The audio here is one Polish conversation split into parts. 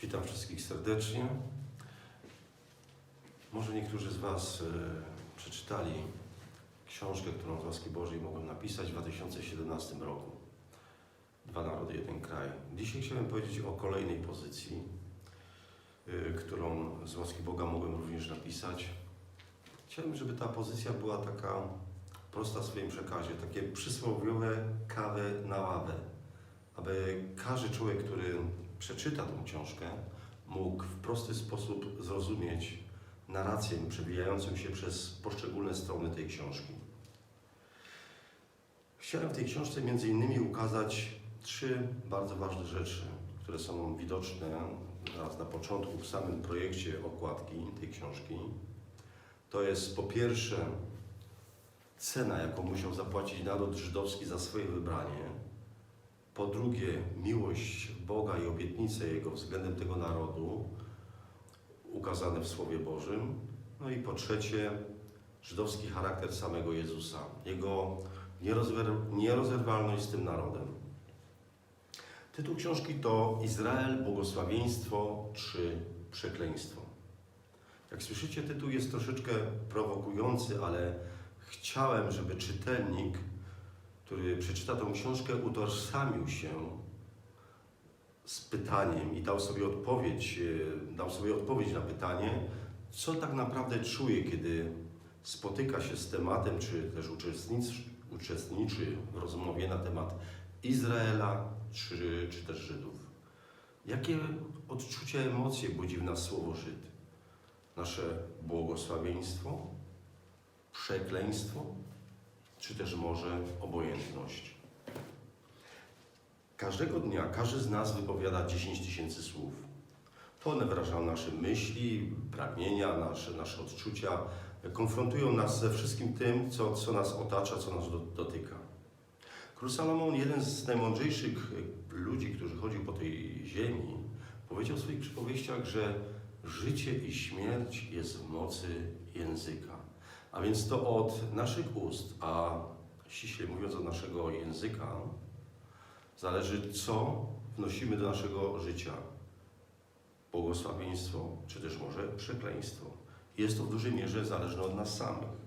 Witam wszystkich serdecznie. Może niektórzy z Was e, przeczytali książkę, którą z łaski Bożej mogłem napisać w 2017 roku. Dwa narody, jeden kraj. Dzisiaj chciałem powiedzieć o kolejnej pozycji, e, którą z łaski Boga mogłem również napisać. Chciałem, żeby ta pozycja była taka prosta w swoim przekazie, takie przysłowiowe kawę na ławę, aby każdy człowiek, który przeczyta tą książkę, mógł w prosty sposób zrozumieć narrację przewijającą się przez poszczególne strony tej książki. Chciałem w tej książce między innymi ukazać trzy bardzo ważne rzeczy, które są widoczne na, na początku w samym projekcie okładki tej książki. To jest po pierwsze cena, jaką musiał zapłacić naród żydowski za swoje wybranie. Po drugie, miłość Boga i obietnice Jego względem tego narodu, ukazane w Słowie Bożym. No i po trzecie, żydowski charakter samego Jezusa, Jego nierozerwalność z tym narodem. Tytuł książki to Izrael, błogosławieństwo czy przekleństwo. Jak słyszycie, tytuł jest troszeczkę prowokujący, ale chciałem, żeby czytelnik który przeczyta tą książkę, utożsamił się z pytaniem i dał sobie odpowiedź, e, dał sobie odpowiedź na pytanie, co tak naprawdę czuje, kiedy spotyka się z tematem, czy też uczestniczy, uczestniczy w rozmowie na temat Izraela, czy, czy też Żydów. Jakie odczucia, emocje budzi w nas słowo Żyd? Nasze błogosławieństwo, przekleństwo, czy też może obojętność. Każdego dnia każdy z nas wypowiada 10 tysięcy słów. To one wyrażają nasze myśli, pragnienia, nasze, nasze odczucia, konfrontują nas ze wszystkim tym, co, co nas otacza, co nas do, dotyka. Król Salomon, jeden z najmądrzejszych ludzi, którzy chodził po tej ziemi, powiedział w swoich przypowieściach, że życie i śmierć jest w mocy języka. A więc to od naszych ust, a ściśle mówiąc od naszego języka, zależy, co wnosimy do naszego życia. Błogosławieństwo, czy też może przekleństwo. Jest to w dużej mierze zależne od nas samych.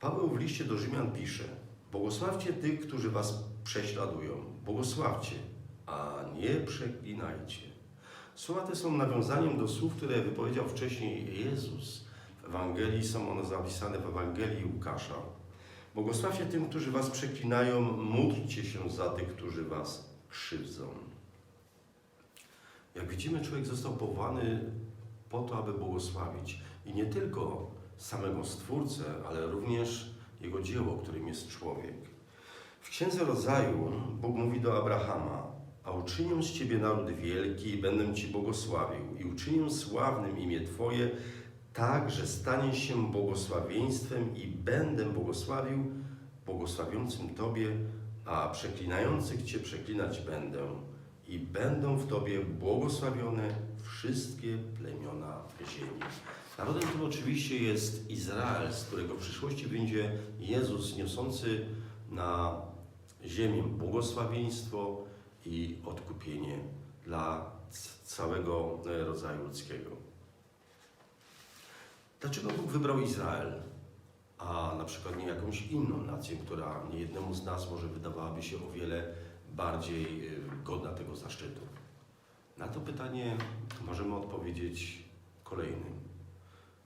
Paweł w liście do Rzymian pisze: Błogosławcie tych, którzy was prześladują. Błogosławcie, a nie przeklinajcie. Słowa te są nawiązaniem do słów, które wypowiedział wcześniej Jezus Ewangelii, są one zapisane w Ewangelii Łukasza. Błogosławcie tym, którzy was przeklinają, módlcie się za tych, którzy was krzywdzą. Jak widzimy, człowiek został powołany po to, aby błogosławić i nie tylko samego Stwórcę, ale również jego dzieło, którym jest człowiek. W Księdze Rodzaju Bóg mówi do Abrahama, a uczynię z Ciebie naród wielki i będę Ci błogosławił i uczynię sławnym imię Twoje, tak, że stanie się błogosławieństwem i będę błogosławił błogosławiącym Tobie, a przeklinających Cię przeklinać będę i będą w Tobie błogosławione wszystkie plemiona ziemi. Narodem tym oczywiście jest Izrael, z którego w przyszłości będzie Jezus niosący na ziemię błogosławieństwo i odkupienie dla całego e, rodzaju ludzkiego. Dlaczego Bóg wybrał Izrael, a na przykład nie jakąś inną nację, która niejednemu z nas może wydawałaby się o wiele bardziej y, godna tego zaszczytu? Na to pytanie możemy odpowiedzieć kolejnym.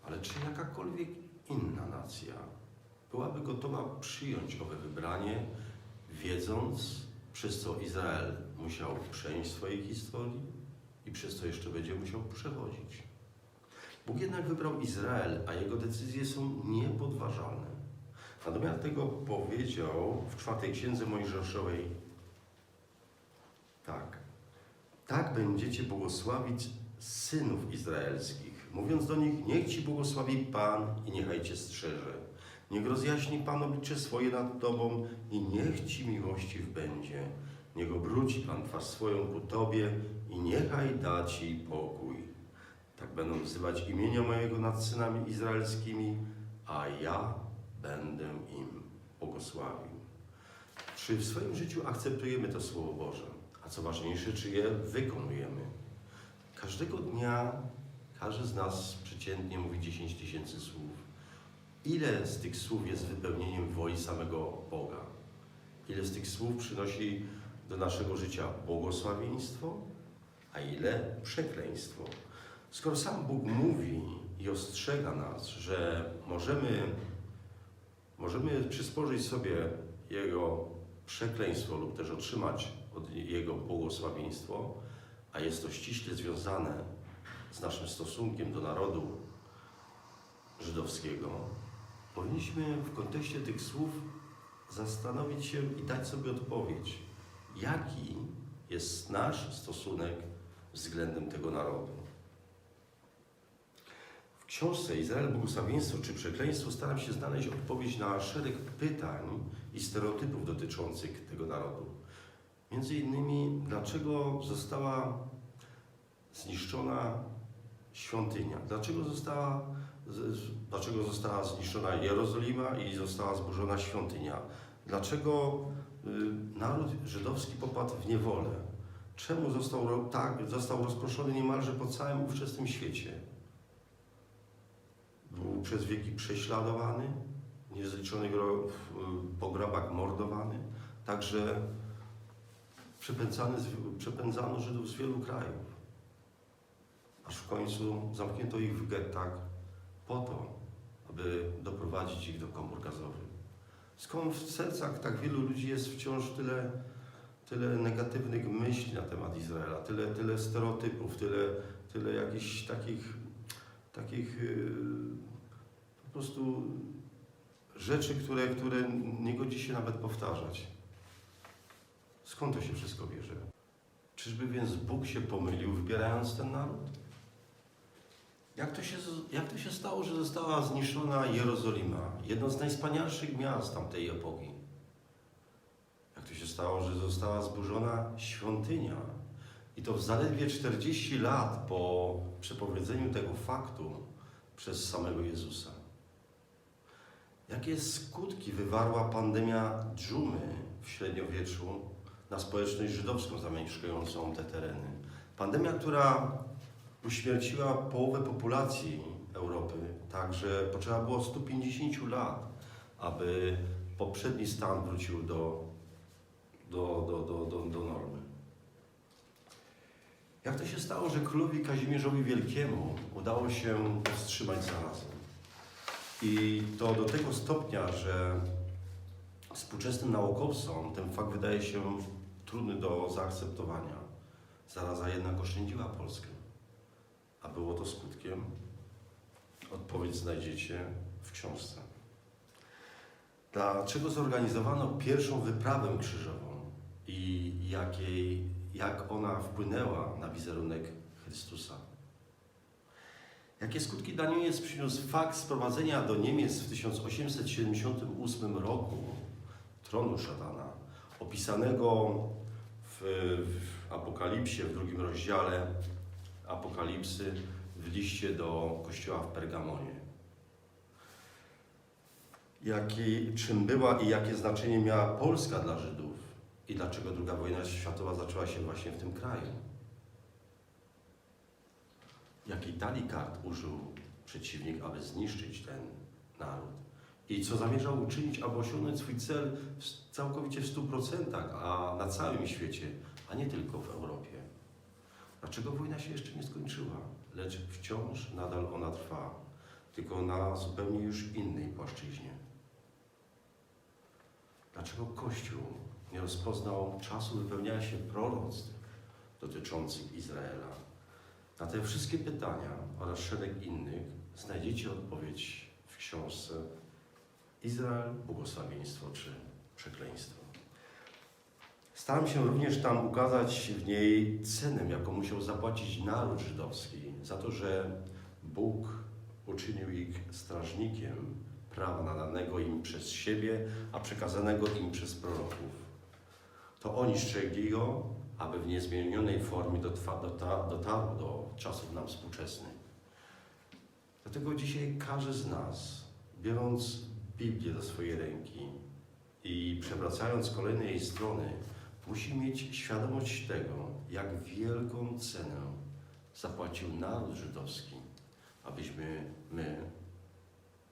Ale czy jakakolwiek inna nacja byłaby gotowa przyjąć owe wybranie, wiedząc, przez co Izrael musiał przejść swojej historii i przez co jeszcze będzie musiał przechodzić? Bóg jednak wybrał Izrael, a jego decyzje są niepodważalne. Na domiar tego powiedział w czwartej księdze Mojżeszowej tak. Tak będziecie błogosławić synów izraelskich, mówiąc do nich, niech ci błogosławi Pan i niechaj cię strzeże. Niech rozjaśni Pan oblicze swoje nad tobą i niech ci miłościw będzie. Niech obróci Pan twarz swoją ku tobie i niechaj da ci pokój. Będą wzywać imienia mojego nad synami izraelskimi, a ja będę im błogosławił. Czy w swoim życiu akceptujemy to Słowo Boże? A co ważniejsze, czy je wykonujemy? Każdego dnia każdy z nas przeciętnie mówi 10 tysięcy słów. Ile z tych słów jest wypełnieniem woli samego Boga? Ile z tych słów przynosi do naszego życia błogosławieństwo, a ile przekleństwo? Skoro sam Bóg mówi i ostrzega nas, że możemy, możemy przysporzyć sobie Jego przekleństwo lub też otrzymać od Jego błogosławieństwo, a jest to ściśle związane z naszym stosunkiem do narodu żydowskiego, powinniśmy w kontekście tych słów zastanowić się i dać sobie odpowiedź, jaki jest nasz stosunek względem tego narodu. Książce Izrael Błogosławieństwo czy Przekleństwo staram się znaleźć odpowiedź na szereg pytań i stereotypów dotyczących tego narodu. Między innymi, dlaczego została zniszczona świątynia? Dlaczego została, dlaczego została zniszczona Jerozolima i została zburzona świątynia? Dlaczego y, naród żydowski popadł w niewolę? Czemu został, tak, został rozproszony niemalże po całym ówczesnym świecie? Był przez wieki prześladowany, niezliczonych ro- w- po grabach mordowany, także przepędzano Żydów z wielu krajów. Aż w końcu zamknięto ich w gettach po to, aby doprowadzić ich do komór gazowych. Skąd w sercach tak wielu ludzi jest wciąż tyle, tyle negatywnych myśli na temat Izraela, tyle, tyle stereotypów, tyle, tyle jakichś takich, takich yy, po prostu rzeczy, które, które nie godzi się nawet powtarzać. Skąd to się wszystko bierze? Czyżby więc Bóg się pomylił, wybierając ten naród? Jak to, się, jak to się stało, że została zniszczona Jerozolima, jedno z najwspanialszych miast tamtej epoki? Jak to się stało, że została zburzona świątynia? I to w zaledwie 40 lat po przepowiedzeniu tego faktu przez samego Jezusa. Jakie skutki wywarła pandemia dżumy w średniowieczu na społeczność żydowską zamieszkującą te tereny? Pandemia, która uśmierciła połowę populacji Europy, tak że potrzeba było 150 lat, aby poprzedni stan wrócił do, do, do, do, do, do normy. Jak to się stało, że królowi Kazimierzowi Wielkiemu udało się powstrzymać zarazę? I to do tego stopnia, że współczesnym naukowcom ten fakt wydaje się trudny do zaakceptowania. Zaraza jednak oszczędziła Polskę. A było to skutkiem? Odpowiedź znajdziecie w książce. Dlaczego zorganizowano pierwszą wyprawę krzyżową i jakiej, jak ona wpłynęła na wizerunek Chrystusa? Jakie skutki dla Niemiec przyniósł fakt sprowadzenia do Niemiec w 1878 roku tronu szatana, opisanego w, w Apokalipsie, w drugim rozdziale Apokalipsy, w liście do kościoła w Pergamonie? Jaki, czym była i jakie znaczenie miała Polska dla Żydów i dlaczego II wojna światowa zaczęła się właśnie w tym kraju? Jakiej talii kart użył przeciwnik, aby zniszczyć ten naród? I co zamierzał uczynić, aby osiągnąć swój cel w, całkowicie w 100%, a na całym świecie, a nie tylko w Europie? Dlaczego wojna się jeszcze nie skończyła, lecz wciąż nadal ona trwa, tylko na zupełnie już innej płaszczyźnie? Dlaczego Kościół nie rozpoznał czasu wypełniania się proroctw dotyczących Izraela? Na te wszystkie pytania oraz szereg innych znajdziecie odpowiedź w książce Izrael, błogosławieństwo czy przekleństwo. Staram się również tam ukazać w niej cenę, jaką musiał zapłacić naród żydowski za to, że Bóg uczynił ich strażnikiem prawa nadanego im przez siebie, a przekazanego im przez proroków. To oni strzegli go, aby w niezmienionej formie dotarł do czasów nam współczesnych. Dlatego dzisiaj każdy z nas, biorąc Biblię do swojej ręki i przewracając kolejne jej strony, musi mieć świadomość tego, jak wielką cenę zapłacił naród żydowski, abyśmy my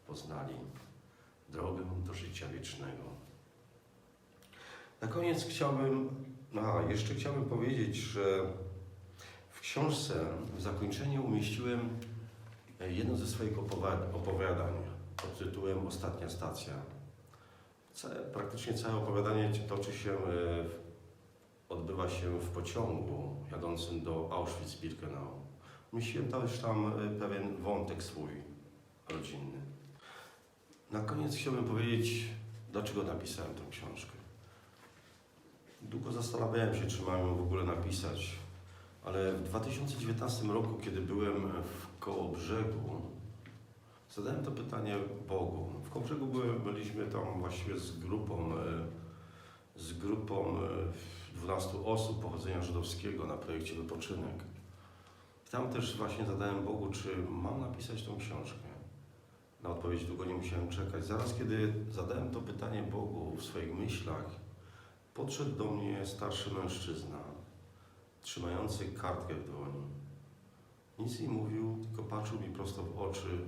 poznali drogę do życia wiecznego. Na koniec chciałbym, a jeszcze chciałbym powiedzieć, że w książce w zakończeniu umieściłem e, jedno ze swoich opowiadań, pod tytułem Ostatnia stacja. Całe, praktycznie całe opowiadanie toczy się, e, odbywa się w pociągu jadącym do Auschwitz-Birkenau. Umieściłem też tam e, pewien wątek swój rodzinny. Na koniec chciałbym powiedzieć, dlaczego napisałem tę książkę. Długo zastanawiałem się, czy mam ją w ogóle napisać, ale w 2019 roku, kiedy byłem w Kołobrzegu, zadałem to pytanie Bogu. W Kołobrzegu byliśmy tam właściwie z grupą, e, z grupą e, 12 osób pochodzenia żydowskiego na projekcie Wypoczynek. Tam też właśnie zadałem Bogu, czy mam napisać tą książkę. Na odpowiedź długo nie musiałem czekać. Zaraz kiedy zadałem to pytanie Bogu w swoich myślach, podszedł do mnie starszy mężczyzna, trzymający kartkę w dłoni. Nic nie mówił, tylko patrzył mi prosto w oczy,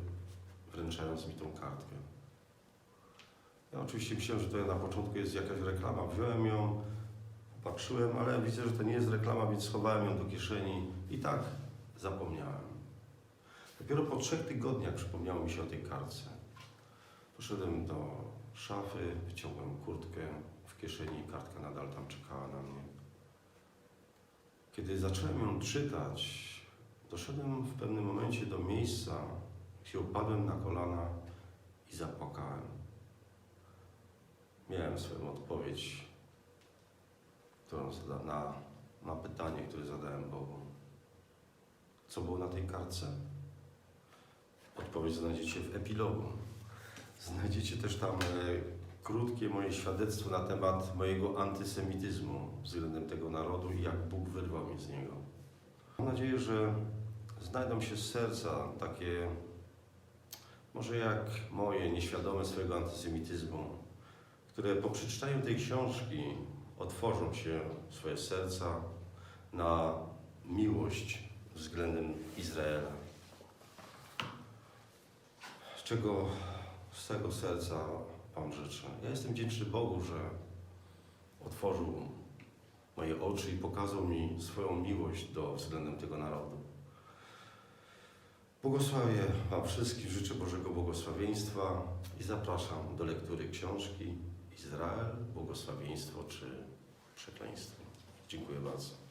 wręczając mi tą kartkę. Ja oczywiście myślałem, że to na początku jest jakaś reklama. Wziąłem ją, patrzyłem, ale widzę, że to nie jest reklama, więc schowałem ją do kieszeni i tak zapomniałem. Dopiero po trzech tygodniach przypomniało mi się o tej kartce. Poszedłem do szafy, wyciągłem kurtkę, kieszeni kartka nadal tam czekała na mnie. Kiedy zacząłem ją czytać, doszedłem w pewnym momencie do miejsca, gdzie upadłem na kolana i zapłakałem. Miałem swoją odpowiedź którą zada, na, na pytanie, które zadałem Bogu. Co było na tej kartce? Odpowiedź znajdziecie w epilogu. Znajdziecie też tam e, krótkie moje świadectwo na temat mojego antysemityzmu względem tego narodu i jak Bóg wyrwał mnie z niego. Mam nadzieję, że znajdą się z serca takie, może jak moje, nieświadome swojego antysemityzmu, które po przeczytaniu tej książki otworzą się swoje serca na miłość względem Izraela. Z czego z tego serca Ja jestem wdzięczny Bogu, że otworzył moje oczy i pokazał mi swoją miłość do względem tego narodu. Błogosławię Wam wszystkim, życzę Bożego błogosławieństwa i zapraszam do lektury książki Izrael, błogosławieństwo czy przekleństwo. Dziękuję bardzo.